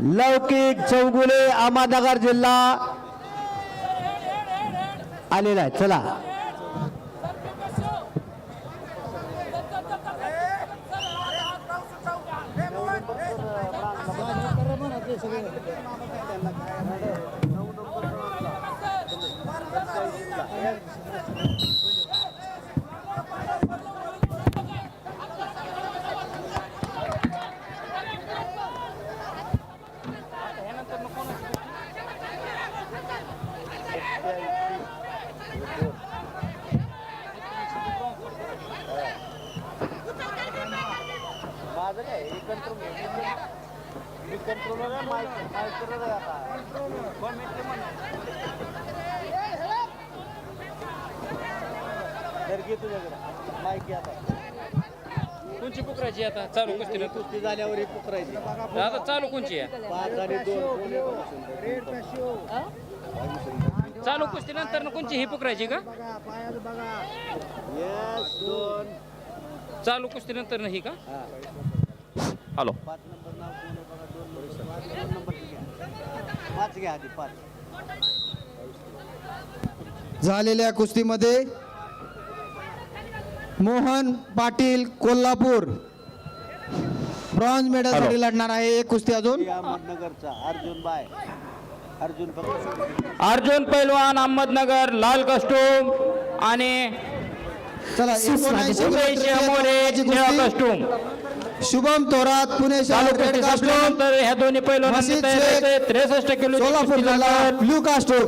लौकिक चौगुले अहमदनगर जिल्हा आलेला आहे चला। कोणची पुकरायची आता? चालू कुस्ती कुस्ती झाल्यावर एक पुकरायची आता चालू कोणची आहे? पाच आणि दोन. चालू कुस्ती नंतर कोणची ही पुकरायची का? चालू कुस्ती नंतर ही का? हा. हॅलो. झालेल्या कुस्तीमध्ये मोहन पाटील कोल्हापूर ब्रॉन्झ मेडलसाठी लढणार आहे एक कुस्ती अजून. अहमदनगरचा अर्जुन बाय. अर्जुन पैलवान अहमदनगर लाल कस्टूम आणि चला. कस्टूम शुभम थोरात पुणे शहर ह्या दोन्ही आहे. त्रेसष्ट किलो सोलापूर ब्ल्यू कास्टूम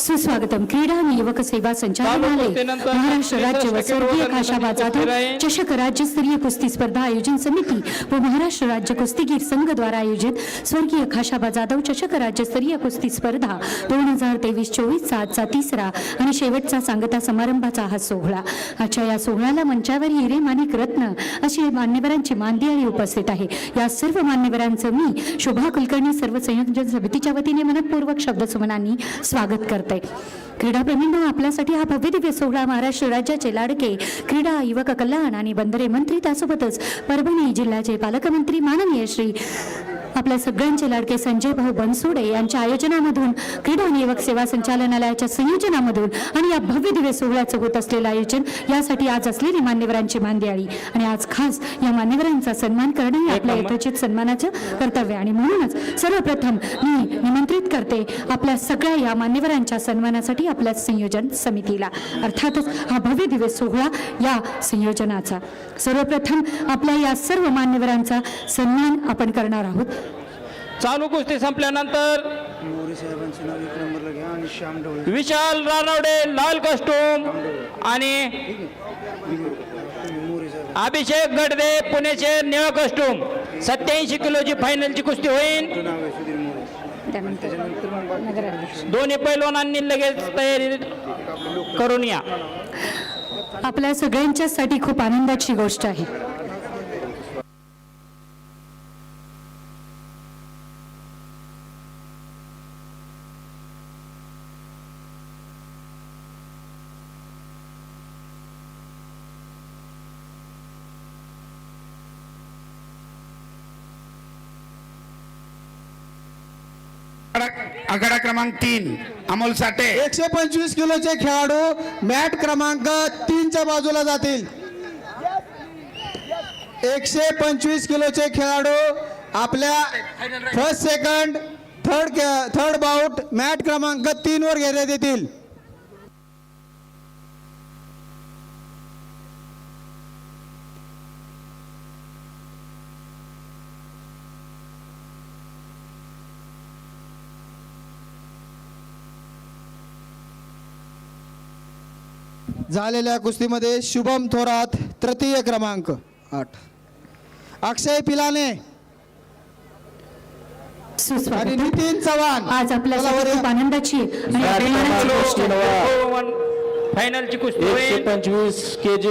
सुस्वागतम. क्रीडा आणि युवक सेवा संचालनालय. महाराष्ट्र राज्य व स्वर्गीय कुस्ती जाधव. चषक राज्यस्तरीय कुस्ती स्पर्धा आयोजन समिती व महाराष्ट्र राज्य कुस्तीगीर संघ द्वारा आयोजित स्वर्गीय खाशाबा जाधव चषक राज्यस्तरीय कुस्ती स्पर्धा दोन हजार तेवीस चोवीसचा आजचा तिसरा आणि शेवटचा सांगता समारंभाचा हा सोहळा. आजच्या या सोहळ्याला मंचावर हिरे माणिक रत्न अशी मान्यवरांची मानदियाळी उपस्थित आहे. या सर्व मान्यवरांचं मी शोभा कुलकर्णी सर्व संयोजन समितीच्या वतीने मनपूर्वक शब्दसुमनांनी स्वागत करते. क्रीडाप्रेमींनो आपल्यासाठी हा भव्य दिव्य सोहळा. महाराष्ट्र राज्याचे लाडके क्रीडा युवक कल्याण आणि बंदरे मंत्री त्यासोबतच परभणी जिल्ह्याचे पालकमंत्री माननीय श्री आपल्या सगळ्यांचे लाडके संजय भाऊ बनसोडे यांच्या आयोजनामधून क्रीडा आणि युवक सेवा संचालनालयाच्या संयोजनामधून आणि या भव्य दिव्य सोहळ्याचं होत असलेलं आयोजन यासाठी आज असलेली मान्यवरांची मानदियाळी आणि आज खास या मान्यवरांचा सन्मान करणं हे आपल्या यथोचित सन्मानाचं कर्तव्य. आणि म्हणूनच सर्वप्रथम मी निमंत्रित करते आपल्या सगळ्या या मान्यवरांच्या सन्मानासाठी आपल्या संयोजन समितीला. अर्थातच हा भव्य दिव्य सोहळा या संयोजनाचा. सर्वप्रथम आपल्या या सर्व मान्यवरांचा सन्मान आपण करणार आहोत. चालू कुस्ती संपल्यानंतर विशाल रानवडे लाल कस्टूम आणि अभिषेक गडदे पुणेचे निळ कस्टूम. सत्याऐंशी किलोची फायनलची कुस्ती होईल दोन्ही पैलवानांनी लगेच तयारी करून या. आपल्या सगळ्यांच्यासाठी खूप आनंदाची गोष्ट आहे. आकडा आकडा क्रमांक तीन अमोल साठे. एकशे पंचवीस किलोचे खेळाडू मॅट क्रमांक तीनच्या बाजूला जातील. एकशे पंचवीस किलोचे खेळाडू आपल्या first second third third bout mat क्रमांक तीन वर घेण्यात येतील. झालेल्या कुस्तीमध्ये शुभम थोरात तृतीय क्रमांक. आठ. अक्षय पिलाने आणि नितीन चव्हाण. आज आपल्यासाठी खूप आनंदाची आणि अभिमानाची गोष्ट. आहे फायनलची कुस्ती पंचवीस के जी